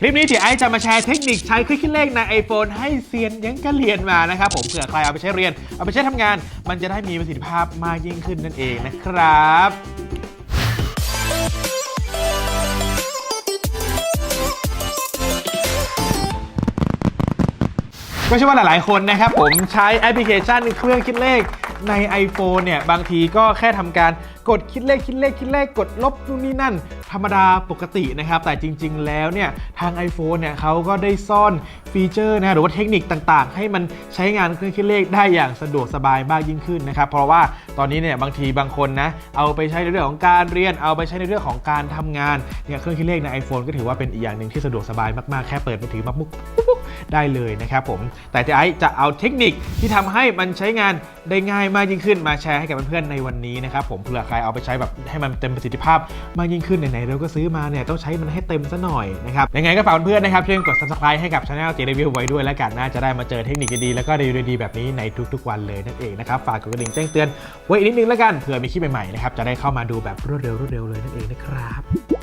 คลิปนี้เดี๋ยวไอซ์จะมาแชร์เทคนิคใช้เครื่องคิดเลขใน iPhone ให้เซียนยังก็เรียนมานะครับผมเผื่อใครเอาไปใช้เรียน เอาไปใช้ทำงาน มันจะได้มีประสิทธิภาพมากยิ่งขึ้นนั่นเองนะครับ ก็เชื่อว่าหลาย ๆ คนนะครับผมใช้แอปพลิเคชันเครื่องคิดเลข ใน iPhone เนี่ย บางทีก็แค่ทำการกดคิดเลขคิดเลขคิดเลขกดลบนู่นนี่นั่น ธรรมดาปกตินะครับ แต่จริง ๆ แล้วเนี่ย ทาง iPhone เนี่ยเขาก็ได้ซ่อนฟีเจอร์นะหรือว่าเทคนิคต่างๆ ให้มันใช้งานเครื่องคิดเลขได้อย่างสะดวกสบายมากยิ่งขึ้นนะครับ เพราะว่าตอนนี้เนี่ยบางทีบางคนนะเอาไปใช้ในเรื่องของการเรียนเอาไปใช้ในเรื่องของการทำงานเนี่ยเครื่องคิดเลขใน iPhone ก็ถือว่าเป็นอีกอย่างหนึ่งที่สะดวกสบายมากๆแค่เปิดมือถือมาปุ๊บ ได้เลยนะครับผม แต่ที่ไอซ์จะเอาเทคนิคที่ทำให้มันใช้งานได้ง่ายมากยิ่งขึ้นมาแชร์ให้กับเพื่อนๆในวันนี้นะครับผมเผื่อใครเอาไปใช้แบบให้มันเต็มประสิทธิภาพมากยิ่งขึ้นไหนๆเราก็ซื้อมาเนี่ยต้องใช้มันให้เต็มซะหน่อยนะครับยังไงก็ฝากเพื่อนๆนะครับช่วยกด subscribe ให้กับช anel เจรีวิวไว้ด้วยแล้วกันน่าจะได้มาเจอเทคนิคดีๆแล้วก็รีวิวดีๆแบบนี้ในทุกๆวันเลยนั่นเองนะครับฝากกดกระดิ่งแจ้งเตือนไว้อีกนิดนึงแล้วกันเผื่อมีคลิปใหม่ๆนะครับจะได้เข้ามาดูแบบรวดเร็วรวดเร็วเลยนั่นเองนะครับ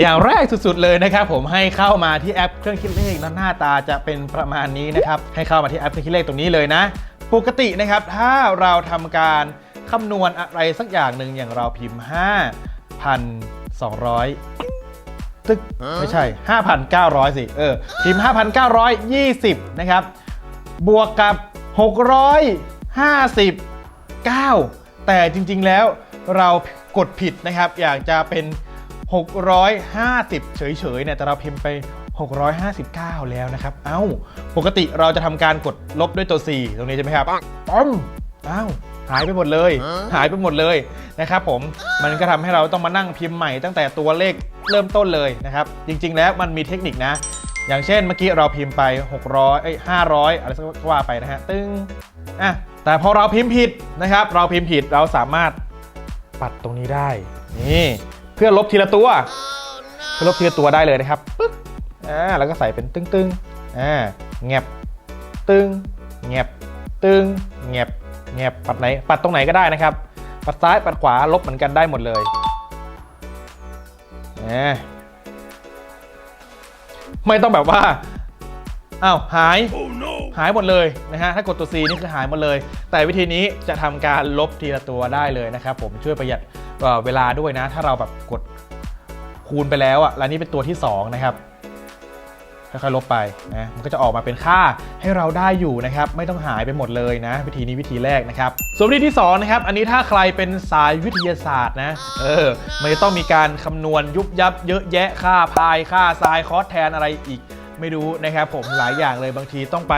อย่างแรกสุดๆเลยนะครับผมให้เข้ามาที่แอปเครื่องคิดเลขแล้วหน้าตาจะเป็นประมาณนี้นะครับให้เข้ามาที่แอปเครื่องคิดเลขตรงนี้เลยนะ ปกตินะครับถ้าเราทำการคำนวณอะไรสักอย่างหนึ่งอย่างเราพิมพ์ 5,200 ตึกไม่ใช่ 5,900 สิเออพิมพ์ 5,920 นะครับ บวกกับ 659 แต่จริงๆแล้วเรากดผิดนะครับ อยากจะเป็น 650 เฉยๆเนี่ยแต่เราพิมพ์ไป 659 แล้วนะครับ เอ้า ปกติเราจะทำการกดลบด้วยตัว 4 ตรงนี้ใช่ไหมครับป้อมเอ้าหายไปหมดเลย หายไปหมดเลยนะครับผมมันก็ทำให้เราต้องมานั่งพิมพ์ใหม่ตั้งแต่ตัวเลขเริ่มต้นเลยนะครับ จริง ๆ แล้วมันมีเทคนิคนะ อย่างเช่นเมื่อกี้เราพิมพ์ไป 600เอ้ย500 อะไรสักว่าไปนะฮะตึงอะแต่พอเราพิมพ์ผิดนะครับ เราพิมพ์ผิดเราสามารถปัดตรงนี้ได้ นี่ เพื่อลบทีละตัว เพื่อลบทีละตัวได้เลยนะครับปึ๊บอ่าแล้วก็ใส่เป็นตึ้งๆอ่าแงบตึงแงบตึงแงบแงบปัดไหนปัดตรงไหนก็ได้นะครับ ปัดซ้ายปัดขวาลบเหมือนกันได้หมดเลยอ่ไม่ต้องแบบว่าอ้าวหาย หายหมดเลยนะฮะถ้ากดตัว C นี่คือหายหมดเลย แต่วิธีนี้จะทำการลบทีละตัวได้เลยนะครับผมช่วยประหยัดเเวลาด้วยนะ ถ้าเราแบบกดคูณไปแล้วอะแล้วนี่เป็นตัวที่ 2 นะครับค่อยๆลบไปนะมันก็จะออกมาเป็นค่าให้เราได้อยู่นะครับ ไม่ต้องหายไปหมดเลยนะ วิธีนี้วิธีแรกนะครับ ส่วนวิธีที่2นะครับ อันนี้ถ้าใครเป็นสายวิทยาศาสตร์นะ เออมันจะต้องมีการคำนวณยุบยับเยอะแยะค่าพายค่าทรายคอสแทนอะไรอีก ไม่รู้นะครับผมหลายอย่างเลยบางทีต้องไป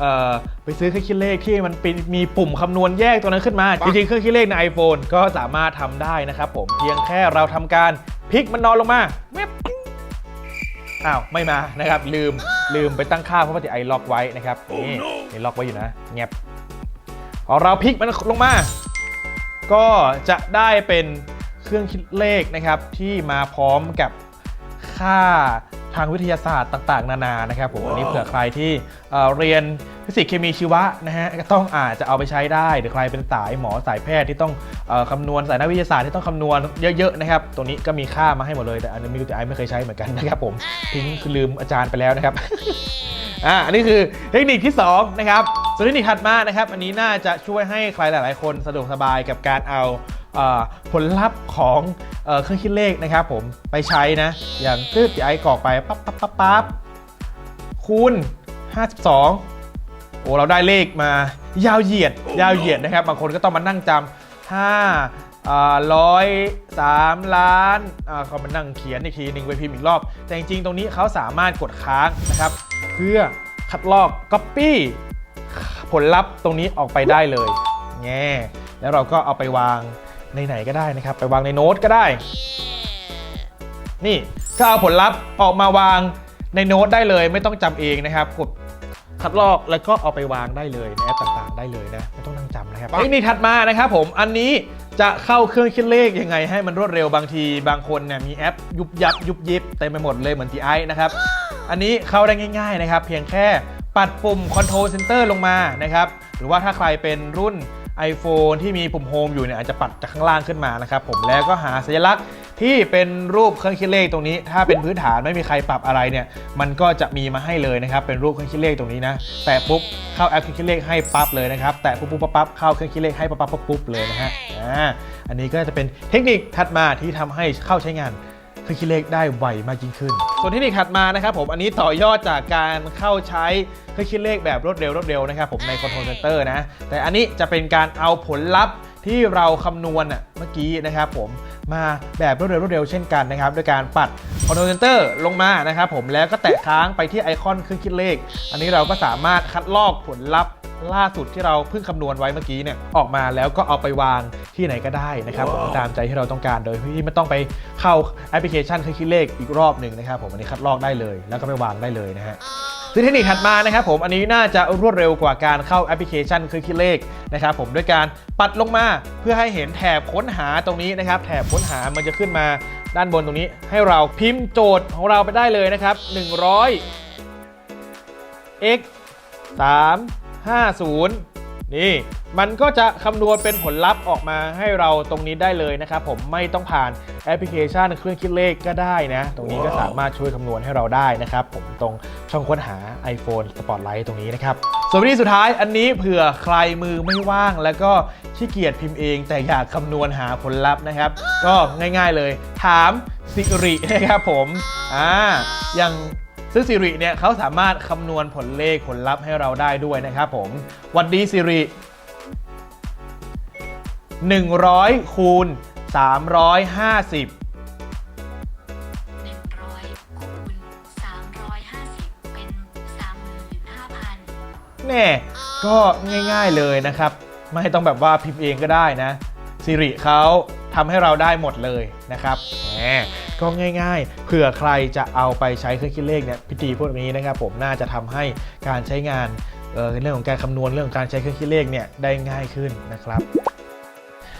เอ่อไปซื้อเครื่องคิดเลขที่มันเป็นมีปุ่มคำนวณแยกตัวนั้นขึ้นมา จริงๆ เครื่องคิดเลขใน iPhone ก็สามารถทำได้นะครับผมเพียงแค่เราทำการพลิกมันนอนลงมาเว็บอ้าวไม่มานะครับลืมลืมไปตั้งค่าเพราะว่าที่ไอล็อกไว้นะครับนี่นี่ล็อกไว้อยู่นะเงียบพอเราพลิกมันลงมา ก็จะได้เป็นเครื่องคิดเลขนะครับที่มาพร้อมกับค่าทางวิทยาศาสตร์ต่าง ๆ นานานะครับผมอันนี้เผื่อใครที่เอ่อเรียนฟิสิกส์เคมีชีวะนะฮะก็ต้องอาจจะเอาไปใช้ได้ หรือใครเป็นสายหมอสายแพทย์ที่ต้องเออคำนวณสายนักวิทยาศาสตร์ที่ต้องคำนวณเยอะๆนะครับตรงนี้ก็มีค่ามาให้หมดเลยแต่อันนี้ไม่รู้แต่ไอไม่เคยใช้เหมือนกันนะครับผมทิ้งคือลืมอาจารย์ไปแล้วนะครับ อ่าอันนี้คือเทคนิคที่2นะครับส่วนเทคนิคถัดมานะครับ อันนี้น่าจะช่วยให้ใครหลาย ๆ คนสะดวกสบายกับการเอาเอ่อ ผลลัพธ์ของเครื่องคิดเลขนะครับผมไปใช้นะ อย่างตืดที่ไอ้กรอกไปปั๊บปั๊บปั๊บปั๊บคูณ 52 โอ้เราได้เลขมายาวเหยียดยาวเหยียดนะครับ บางคนก็ต้องมานั่งจำห้าร้อยสามล้านเขามานั่งเขียนอีกทีหนึ่งไปพิมพ์อีกรอบ แต่จริงๆ ตรงนี้เขาสามารถกดค้างนะครับ เพื่อคัดลอก Copy ผลลัพธ์ตรงนี้ออกไปได้เลยแง่แล้วเราก็เอาไปวาง ในไหนก็ได้นะครับ ไปวางในโน้ตก็ได้ นี่ก็เอาผลลัพธ์ออกมาวางในโน้ตได้เลย ไม่ต้องจำเองนะครับกดคัดลอกแล้วก็เอาไปวางได้เลยในแอปต่างๆ ได้เลยนะไม่ต้องนั่งจำนะครับเทคนิคถัดมานะครับผมอันนี้จะเข้าเครื่องคิดเลขยังไง ให้มันรวดเร็วบางทีบางคนเนี่ยมีแอปยุบยับยุบยิบเต็มไปหมดเลยเหมือนทีไอนะครับอันนี้เข้าได้ง่าย ๆนะครับ เพียงแค่ปัดปุ่ม Control Center ลงมานะครับหรือว่าถ้าใครเป็นรุ่น iPhone ที่มีปุ่มโฮมอยู่เนี่ยอาจจะปัดจากข้างล่างขึ้นมานะครับผมแล้วก็หาสัญลักษณ์ที่เป็นรูปเครื่องคิดเลขตรงนี้ ถ้าเป็นพื้นฐานไม่มีใครปรับอะไรเนี่ยมันก็จะมีมาให้เลยนะครับเป็นรูปเครื่องคิดเลขตรงนี้นะแต่ปุ๊บเข้าแอปเครื่องคิดเลขให้ปั๊บเลยนะครับแต่ปุ๊บปุ๊บปั๊บปั๊บเข้าเครื่องคิดเลขให้ปั๊บปั๊บปั๊บปุ๊บเลยนะฮะอ่าอันนี้ก็จะเป็นเทคนิคถัดมาที่ทำให้เข้าใช้งาน เครื่องคิดเลขได้ไวมากยิ่งขึ้น ส่วนเทคนิคถัดมานะครับผมอันนี้ต่อยอดจากการเข้าใช้เครื่องคิดเลขแบบรวดเร็วรวดเร็วนะครับผมใน Control Center นะแต่อันนี้จะเป็นการเอาผลลัพธ์ที่เราคำนวณอะเมื่อกี้นะครับผมมาแบบรวดเร็วรวดเร็วเช่นกันนะครับด้วยการปัด Control Center ลงมานะครับผมแล้วก็แตะค้างไปที่ไอคอนเครื่องคิดเลข อันนี้เราก็สามารถคัดลอกผลลัพธ์ล่าสุดที่เราเพิ่งคำนวณไว้เมื่อกี้เนี่ยออกมาแล้วก็เอาไปวาง ที่ไหนก็ได้นะครับผมตามใจที่เราต้องการโดยที่ไม่ต้องไปเข้าแอปพลิเคชันเครื่องคิดเลขอีกรอบหนึ่งนะครับผมอันนี้คัดลอกได้เลย แล้วก็ไปวางได้เลยนะฮะซึ่งเทคนิคถัดมานะครับผมอันนี้น่าจะรวดเร็วกว่าการเข้าแอปพลิเคชันเครื่องคิดเลขนะครับผมด้วยการปัดลงมาเพื่อให้เห็นแถบค้นหาตรงนี้นะครับ แถบค้นหามันจะขึ้นมาด้านบนตรงนี้ ให้เราพิมพ์โจทย์ของเราไปได้เลยนะครับ 100 x 3 50 นี่มันก็จะคำนวณเป็นผลลัพธ์ออกมาให้เราตรงนี้ได้เลยนะครับผมไม่ต้องผ่านแอปพลิเคชันเครื่องคิดเลขก็ได้นะ ตรงนี้ก็สามารถช่วยคำนวณให้เราได้นะครับ ผมตรงช่องค้นหา iPhone Spotlight ตรงนี้นะครับ ส่วนวิธีสุดท้ายอันนี้เผื่อใครมือไม่ว่าง แล้วก็ขี้เกียจพิมพ์เอง แต่อยากคำนวณหาผลลัพธ์นะครับ ก็ง่ายๆเลย ถามสิรินะครับผมอ่าอย่าง ซึ่งสิริเนี่ยเขาสามารถคำนวณผลเลขผลลัพธ์ให้เราได้ด้วยนะครับผมวันดีสิริ100คูณ350หนึ่งร้อยคูณสามร้อยห้าสิบเป็นสามหมื่นห้าพันแน่ก็ง่ายๆเลยนะครับ ไม่ต้องแบบว่าพิมพ์เองก็ได้นะสิริเขาทำให้เราได้หมดเลยนะครับแหม ก็ง่ายๆ เผื่อใครจะเอาไปใช้เครื่องคิดเลขเนี่ยพิธีพวกนี้นะครับผมน่าจะทำให้การใช้งานเเรื่องของการคำนวณเรื่องของการใช้เครื่องคิดเลขเนี่ยได้ง่ายขึ้นนะครับ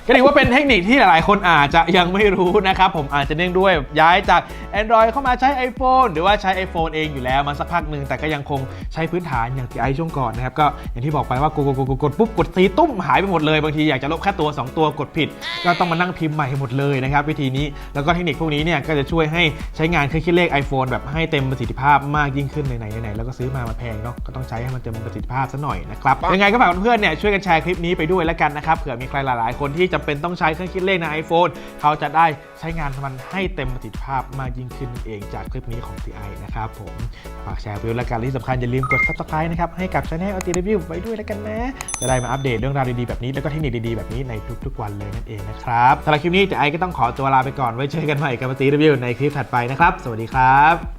ก็ถือว่าเป็นเทคนิคที่หลายๆ คนอาจจะยังไม่รู้นะครับผมอาจจะเนื่องด้วยย้ายจาก Android เข้ามาใช้ iPhone หรือว่าใช้ iPhone เองอยู่แล้วมาสักพักหนึ่งแต่ก็ยังคงใช้พื้นฐานอย่างที่ไอช่วงก่อนนะครับก็อย่างที่บอกไปว่ากดกดกดกดกดปุ๊บกดซีตุ้มหายไปหมดเลยบางทีอยากจะลบแค่ตัว 2 ตัวกดผิด ก็ต้องมานั่งพิมพ์ใหม่หมดเลยนะครับวิธีนี้แล้วก็เทคนิคพวกนี้เนี่ยก็จะช่วยให้ใช้งานเครื่องคิดเลข iPhone แบบให้เต็มประสิทธิภาพมากยิ่งขึ้นไหนๆไหนๆแล้วก็ซื้อมามาแพงเนาะก็ต้องใช้ให้มันเต็มประสิทธิภาพซะหน่อยนะครับยังไงก็ฝากเพื่อนๆเนี่ยช่วยกันแชร์คลิปนี้ไปด้วยแล้วกันนะครับเผื่อมีใครหลายๆคนที่จำเป็นต้องใช้เครื่องคิดเลขใน iPhone เขาจะได้ใช้งานมันให้เต็มประสิทธิภาพมากยิ่งขึ้นเองจากคลิปนี้ของ TI นะครับผมฝากแชร์ไปด้วแล้วกันที่สำคัญอย่าลืมกด subscribe นะครับให้กับ Channel LT Review ไว้ด้วยแล้วกันนะ จะได้มาอัปเดตเรื่องราวดีๆแบบนี้แล้วก็เทคนิคดีๆแบบนี้ในทุกๆวันเลยนั่นเองนะครับสำหรับคลิปนี้ TI ก็ต้องขอตัวลาไปก่อนไว้เจอกันใหม่กับ LT Review ในคลิปถัดไปนะครับ สวัสดีครับ